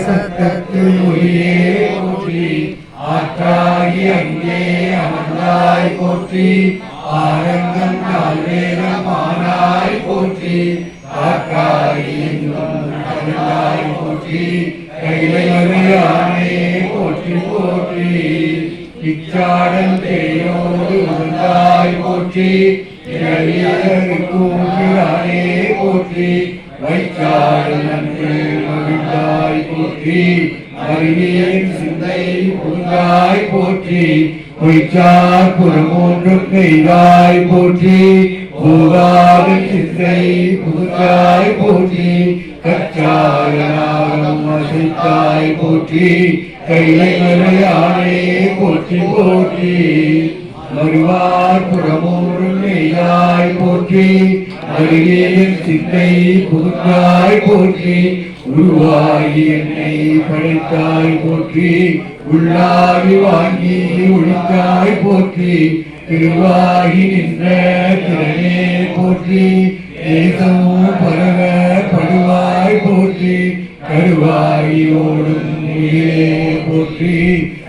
சத்தத்தில் ஒளியே போற்றி ஆற்றாகி அங்கே அமர்ந்தாய் போற்றி ஆரங்கம் கால்வேகம் ஆனாய் போற்றி காக்காய் எங்கும் போற்றி கைலை போற்றி போற்றி தேயோடு வந்தாய் போற்றி போற்றி வைச்சாடல் நன்று மகிழ்ந்தாய் போற்றி. அறிவியன் சிந்தை புகுந்தாய் போற்றி. பொய்ச்சார் புறமூன்றும் பெய்தாய் போற்றி. போகாத சிந்தை புகுந்தாய் போற்றி. கச்சாயனாகம் அசைத்தாய் போற்றி. கைலை போற்றி போற்றி. வருவார் புறமூன்றும் போற்றி. சித்தை புதுக்காய் போற்றி உருவாகி என்னை படைத்தாய் போற்றி உள்ளாகி வாங்கி ஒழித்தாய் போற்றி திருவாகி நின்ற திறனே போற்றி தேசமோ பரவ படுவாய் போற்றி கருவாகி ஓடும் உயிரே போற்றி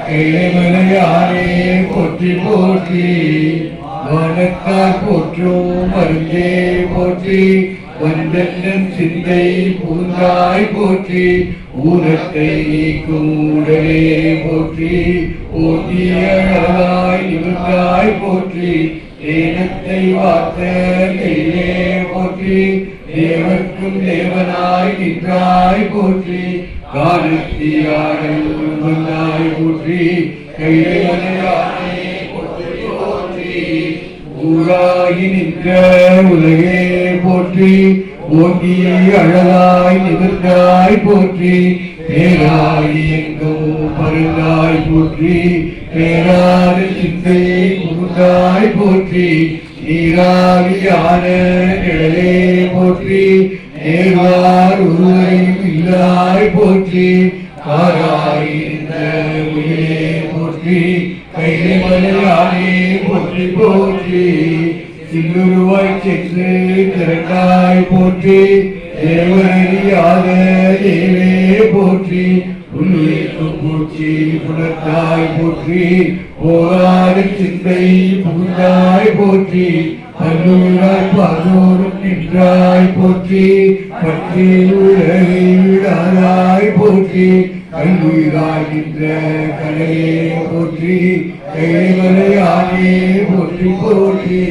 கைலைமலையாரே போற்றி போற்றி. வானத்தார் போற்றும் மருந்தே போற்றி வந்தன் சிந்தை பூந்தாய் போற்றி ஊரத்தை கூடலே போற்றி ஓட்டியாய் நிமிர்ந்தாய் போற்றி தேனத்தை வார்த்த கையிலே போற்றி தேவர்க்கும் தேவனாய் நின்றாய் போற்றி காலத்தியாடல் வந்தாய் போற்றி கையிலே ஊராகி நிற்க உலகே போற்றி ஓங்கி அழகாய் நிமிர்ந்தாய் போற்றி பேராய் எங்கும் பருந்தாய் போற்றி பேராறு சிந்தை முருந்தாய் போற்றி நீராவியான நிழலே போற்றி நேர்வார் உருவையும் இல்லாய் போற்றி காராய் உயிரே போற்றி கைலை மலையானே போற்றி போற்றி. சில்லுருவாய் சென்று திரண்டாய் போற்றி தேவரறியாத தேவே போற்றி. உள்ளிருக்கும் பூச்சி புலத்தாய் போற்றி போராடு சிந்தை புகுந்தாய் போற்றி. பல்லூராய் பாதோடும் நின்றாய் போற்றி பற்றி உலகை விடாதாய் போற்றி கல்லுயிராய் கலையே போற்றி கைவலையானே போற்றி போற்றி.